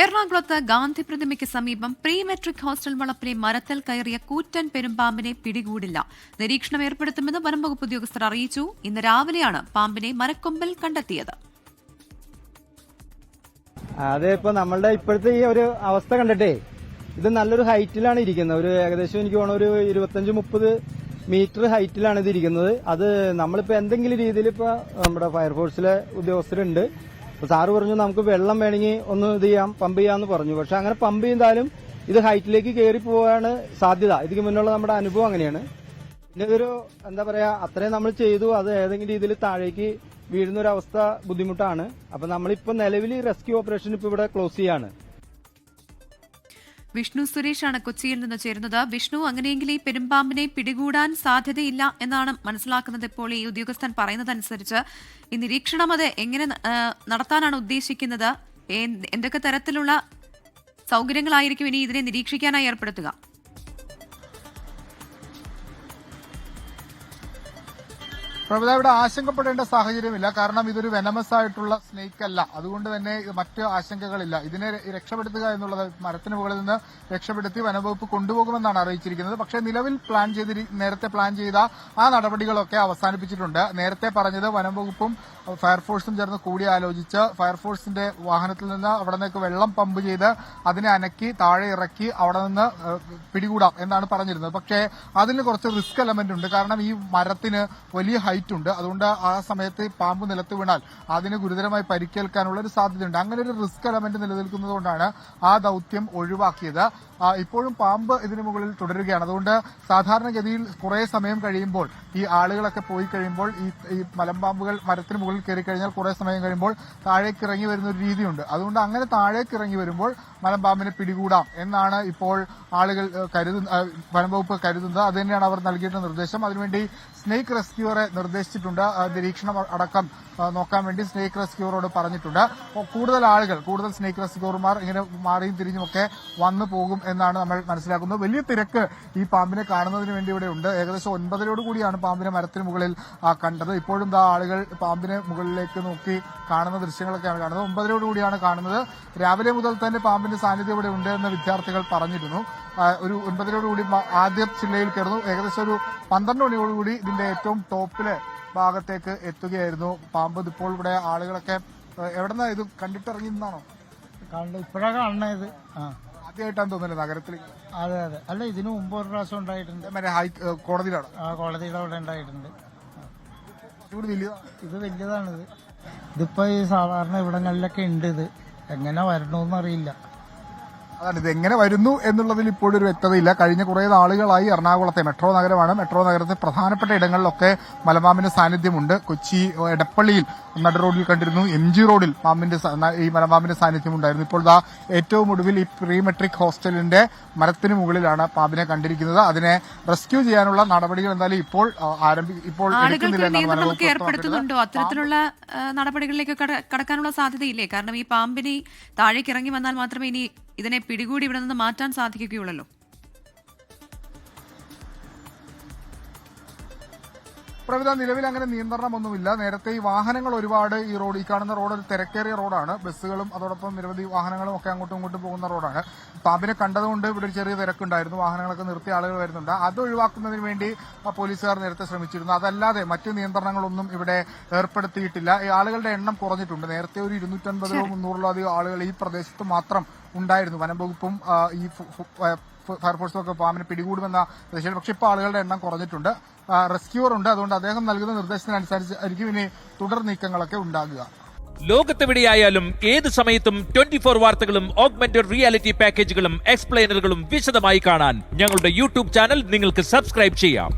എറണാകുളത്ത് ഗാന്ധി പ്രതിമയ്ക്ക് സമീപം pre metric hostel വളപ്പിലെ മരത്തിൽ കയറിയ കൂറ്റൻ പെരുമ്പാമ്പിനെ പിടികൂടില്ല. നിരീക്ഷണം ഏർപ്പെടുത്തുമെന്ന് വനംവകുപ്പ് ഉദ്യോഗസ്ഥർ അറിയിച്ചു. ഇന്ന് രാവിലെയാണ് പാമ്പിനെ മരക്കൊമ്പിൽ കണ്ടെത്തിയത്. അതെ ഇപ്പൊ നമ്മളുടെ ഇപ്പോഴത്തെ ഈ ഒരു അവസ്ഥ കണ്ടിട്ടേ ഇത് നല്ലൊരു ഹൈറ്റിലാണ് ഇരിക്കുന്നത്. ഒരു ഏകദേശം എനിക്ക് തോന്നുന്നു ഒരു ഇരുപത്തഞ്ച് മുപ്പത് മീറ്റർ ഹൈറ്റിലാണ് ഇത് ഇരിക്കുന്നത്. അത് നമ്മളിപ്പോ എന്തെങ്കിലും രീതിയിൽ ഇപ്പൊ നമ്മുടെ ഫയർഫോഴ്സിലെ ഉദ്യോഗസ്ഥരുണ്ട്. അപ്പൊ സാറ് പറഞ്ഞു നമുക്ക് വെള്ളം വേണമെങ്കിൽ ഒന്ന് ഇത് ചെയ്യാം പമ്പ് ചെയ്യാന്ന് പറഞ്ഞു. പക്ഷെ അങ്ങനെ പമ്പ് ചെയ്താലും ഇത് ഹൈറ്റിലേക്ക് കയറി പോവാണ് സാധ്യത. ഇതിന് മുന്നുള്ള നമ്മുടെ അനുഭവം അങ്ങനെയാണ്. പിന്നെ ഇതൊരു എന്താ പറയാ അത്രയും നമ്മൾ ചെയ്തു അത് ഏതെങ്കിലും രീതിയിൽ താഴേക്ക് വീഴുന്ന ഒരു അവസ്ഥ ബുദ്ധിമുട്ടാണ്. അപ്പൊ നമ്മളിപ്പോ നിലവിൽ റെസ്ക്യൂ ഓപ്പറേഷൻ ഇപ്പൊ ഇവിടെ ക്ലോസ് ചെയ്യാണ്. വിഷ്ണു സുരേഷാണ് കൊച്ചിയിൽ നിന്ന് ചേരുന്നത്. വിഷ്ണു അങ്ങനെയെങ്കിൽ ഈ പെരുമ്പാമ്പിനെ പിടികൂടാൻ സാധ്യതയില്ല എന്നാണ് മനസ്സിലാക്കുന്നത് ഇപ്പോൾ ഈ ഉദ്യോഗസ്ഥൻ പറയുന്നതനുസരിച്ച്. ഈ നിരീക്ഷണം അത് എങ്ങനെ നടത്താനാണ് ഉദ്ദേശിക്കുന്നത്? എന്തൊക്കെ തരത്തിലുള്ള സൗകര്യങ്ങളായിരിക്കും ഇനി ഇതിനെ നിരീക്ഷിക്കാനായി ഏർപ്പെടുത്തുക? പ്രഭുത ഇവിടെ ആശങ്കപ്പെടേണ്ട സാഹചര്യമില്ല. കാരണം ഇതൊരു വെനമസ് ആയിട്ടുള്ള സ്നേക്ക് അല്ല. അതുകൊണ്ട് തന്നെ മറ്റ് ആശങ്കകളില്ല. ഇതിനെ രക്ഷപ്പെടുത്തുക എന്നുള്ളത് മരത്തിന് മുകളിൽ നിന്ന് രക്ഷപ്പെടുത്തി വനംവകുപ്പ് കൊണ്ടുപോകുമെന്നാണ് അറിയിച്ചിരിക്കുന്നത്. പക്ഷേ നിലവിൽ പ്ലാൻ ചെയ്ത് നേരത്തെ പ്ലാൻ ചെയ്ത ആ നടപടികളൊക്കെ അവസാനിപ്പിച്ചിട്ടുണ്ട്. നേരത്തെ പറഞ്ഞത് വനംവകുപ്പും ഫയർഫോഴ്സും ചേർന്ന് കൂടിയാലോചിച്ച് ഫയർഫോഴ്സിന്റെ വാഹനത്തിൽ നിന്ന് അവിടെ നിന്നേക്ക് വെള്ളം പമ്പ് ചെയ്ത് അതിനെ അനക്കി താഴെ ഇറക്കി അവിടെ നിന്ന് പിടികൂടാം എന്നാണ് പറഞ്ഞിരുന്നത്. പക്ഷേ അതിന് കുറച്ച് റിസ്ക് എലമെന്റ് ഉണ്ട്. കാരണം ഈ മരത്തിന് വലിയ ഹൈറ്റ് ഉണ്ട് അതുകൊണ്ട് ആ സമയത്ത് പാമ്പ് നിലത്ത് വീണാൽ അതിന് ഗുരുതരമായി പരിക്കേൽക്കാനുള്ള ഒരു സാധ്യതയുണ്ട്. അങ്ങനെ ഒരു റിസ്ക് എലമെന്റ് നിലനിൽക്കുന്നതുകൊണ്ടാണ് ആ ദൗത്യം ഒഴിവാക്കിയത്. ഇപ്പോഴും പാമ്പ് ഇതിന് മുകളിൽ തുടരുകയാണ്. അതുകൊണ്ട് സാധാരണഗതിയിൽ കുറെ സമയം കഴിയുമ്പോൾ ഈ ആളുകളൊക്കെ പോയി കഴിയുമ്പോൾ ഈ ഈ മലമ്പാമ്പുകൾ മരത്തിന് മുകളിൽ കയറി കഴിഞ്ഞാൽ കുറെ സമയം കഴിയുമ്പോൾ താഴേക്ക് ഇറങ്ങി വരുന്ന ഒരു രീതിയുണ്ട്. അതുകൊണ്ട് അങ്ങനെ താഴേക്ക് ഇറങ്ങി വരുമ്പോൾ മലമ്പാമ്പിനെ പിടികൂടാം എന്നാണ് ഇപ്പോൾ ആളുകൾ കരുതുന്ന വനംവകുപ്പ് കരുതുന്നത്. അത് തന്നെയാണ് അവർ നൽകിയിട്ടുള്ള നിർദ്ദേശം. അതിനുവേണ്ടി സ്നേക്ക് റെസ്ക്യൂറെ നിർദ്ദേശിച്ചിട്ടുണ്ട്. നിരീക്ഷണം അടക്കം നോക്കാൻ വേണ്ടി സ്നേക്ക് റെസ്ക്യൂറോട് പറഞ്ഞിട്ടുണ്ട്. കൂടുതൽ ആളുകൾ കൂടുതൽ സ്നേക്ക് റെസ്ക്യൂർമാർ ഇങ്ങനെ മാറിയും തിരിഞ്ഞുമൊക്കെ വന്നു പോകും എന്നാണ് നമ്മൾ മനസ്സിലാക്കുന്നത്. വലിയ തിരക്ക് ഈ പാമ്പിനെ കാണുന്നതിന് വേണ്ടി ഇവിടെ ഉണ്ട്. ഏകദേശം ഒൻപതരോട് കൂടിയാണ് പാമ്പിനെ മരത്തിന് മുകളിൽ കണ്ടത്. ഇപ്പോഴും ദാ ആളുകൾ പാമ്പിനെ മുകളിലേക്ക് നോക്കി കാണുന്ന ദൃശ്യങ്ങളൊക്കെയാണ് കാണുന്നത്. ഒമ്പതരോട് കൂടിയാണ് കാണുന്നത്. രാവിലെ മുതൽ തന്നെ പാമ്പിന്റെ സാന്നിധ്യം ഇവിടെ ഉണ്ട് എന്ന് വിദ്യാർത്ഥികൾ പറഞ്ഞിരുന്നു. ഒരു ഒൻപതരോട് കൂടി ആദ്യം ജില്ലയിൽ കയറുന്നു. ഏകദേശം ഒരു പന്ത്രണ്ട് മണിയോടുകൂടി ഇതിന്റെ ഏറ്റവും ടോപ്പിലെ ഭാഗത്തേക്ക് എത്തുകയായിരുന്നു പാമ്പ്. ഇപ്പോൾ ഇവിടെ ആളുകളൊക്കെ എവിടെന്നാ ഇത് കണ്ടിട്ടിറങ്ങി നിന്നാണോ? ഇപ്പോഴാണ് കാണുന്നത്. ആ. ആദ്യമായിട്ടാണ് തോന്നുന്നത് നഗരത്തിൽ അതെ അതെ. അല്ല ഇതിനു മുമ്പ് ഒരു പ്രാവശ്യം ഉണ്ടായിട്ടുണ്ട്. മറ്റേ ഹൈ കോടതിയിലാണ്. ആ കോടതിയുടെ അവിടെ ഉണ്ടായിട്ടുണ്ട്. വലിയതാണ് ഇത് വലിയതാണിത്. ഇതിപ്പോ ഈ സാധാരണ ഇവിടങ്ങളിലൊക്കെ ഉണ്ട് ഇത്. എങ്ങനെ വരണോന്നറിയില്ല. അതാണ് ഇത് എങ്ങനെ വരുന്നു എന്നുള്ളതിൽ ഇപ്പോഴും ഒരു വ്യക്തതയില്ല. കഴിഞ്ഞ കുറേ നാളുകളായി എറണാകുളത്തെ മെട്രോ നഗരമാണ്. മെട്രോ നഗരത്തെ പ്രധാനപ്പെട്ട ഇടങ്ങളിലൊക്കെ മലമാമിന്റെ സാന്നിധ്യമുണ്ട്. കൊച്ചി എടപ്പള്ളിയിൽ നട റോഡിൽ കണ്ടിരുന്നു. എം ജി റോഡിൽ മാമിന്റെ ഈ മലമാമിന്റെ സാന്നിധ്യം ഉണ്ടായിരുന്നു ഇപ്പോൾ ദാ ഏറ്റവും ഒടുവിൽ ഈ പ്രീ മെട്രിക് ഹോസ്റ്റലിന്റെ മരത്തിന് മുകളിലാണ് പാമ്പിനെ കണ്ടിരിക്കുന്നത്. അതിനെ റെസ്ക്യൂ ചെയ്യാനുള്ള നടപടികൾ എന്തായാലും ഇപ്പോൾ ആരംഭി ഇപ്പോൾ ഏർപ്പെടുത്തുന്നുണ്ടോ? അത്തരത്തിലുള്ള നടപടികളിലേക്ക് കടക്കാനുള്ള സാധ്യതയില്ലേ? കാരണം ഈ പാമ്പിനെ താഴേക്ക് ഇറങ്ങി വന്നാൽ മാത്രമേ ഇനി ഇതിനെ പിടികൂടി ഇവിടെ നിന്ന് മാറ്റാൻ സാധിക്കുകയുള്ളല്ലോ. പ്രവിധ നിലവിൽ അങ്ങനെ നിയന്ത്രണമൊന്നുമില്ല. നേരത്തെ ഈ വാഹനങ്ങൾ ഒരുപാട് ഈ റോഡ് ഈ കാണുന്ന റോഡ് ഒരു തിരക്കേറിയ റോഡാണ്. ബസ്സുകളും അതോടൊപ്പം നിരവധി വാഹനങ്ങളും ഒക്കെ അങ്ങോട്ടും ഇങ്ങോട്ടും പോകുന്ന റോഡാണ്. പാമ്പിനെ കണ്ടതുകൊണ്ട് ഇവിടെ ഒരു ചെറിയ തിരക്കുണ്ടായിരുന്നു. വാഹനങ്ങളൊക്കെ നിർത്തി ആളുകൾ വരുന്നുണ്ട്. അത് ഒഴിവാക്കുന്നതിന് വേണ്ടി പോലീസുകാർ നേരത്തെ ശ്രമിച്ചിരുന്നു. അതല്ലാതെ മറ്റ് നിയന്ത്രണങ്ങളൊന്നും ഇവിടെ ഏർപ്പെടുത്തിയിട്ടില്ല. ഈ ആളുകളുടെ എണ്ണം കുറഞ്ഞിട്ടുണ്ട്. നേരത്തെ ഒരു ഇരുന്നൂറ്റൻപതോ മുന്നൂറിലോ അധികം ആളുകൾ ഈ പ്രദേശത്ത് മാത്രം ഉണ്ടായിരുന്നു. വനം വകുപ്പും ഈ ഫയർഫോഴ്സും ഒക്കെ പാമ്പിനെ പിടികൂടുമെന്ന പ്രതീക്ഷയിൽ. പക്ഷേ ഇപ്പോൾ ആളുകളുടെ എണ്ണം കുറഞ്ഞിട്ടുണ്ട്. റെസ്ക്യൂർ ഉണ്ട്. അതുകൊണ്ട് അദ്ദേഹം നൽകുന്ന നിർദ്ദേശത്തിനനുസരിച്ച് ആയിരിക്കും ഇനി തുടർ നീക്കങ്ങളൊക്കെ ഉണ്ടാകുക. ലോകത്തെവിടെയായാലും ഏത് സമയത്തും ട്വന്റി ഫോർ വാർത്തകളും ഓഗ്മെന്റഡ് റിയാലിറ്റി പാക്കേജുകളും എക്സ്പ്ലെയിനറുകളും വിശദമായി കാണാൻ ഞങ്ങളുടെ യൂട്യൂബ് ചാനൽ നിങ്ങൾക്ക് സബ്സ്ക്രൈബ് ചെയ്യാം.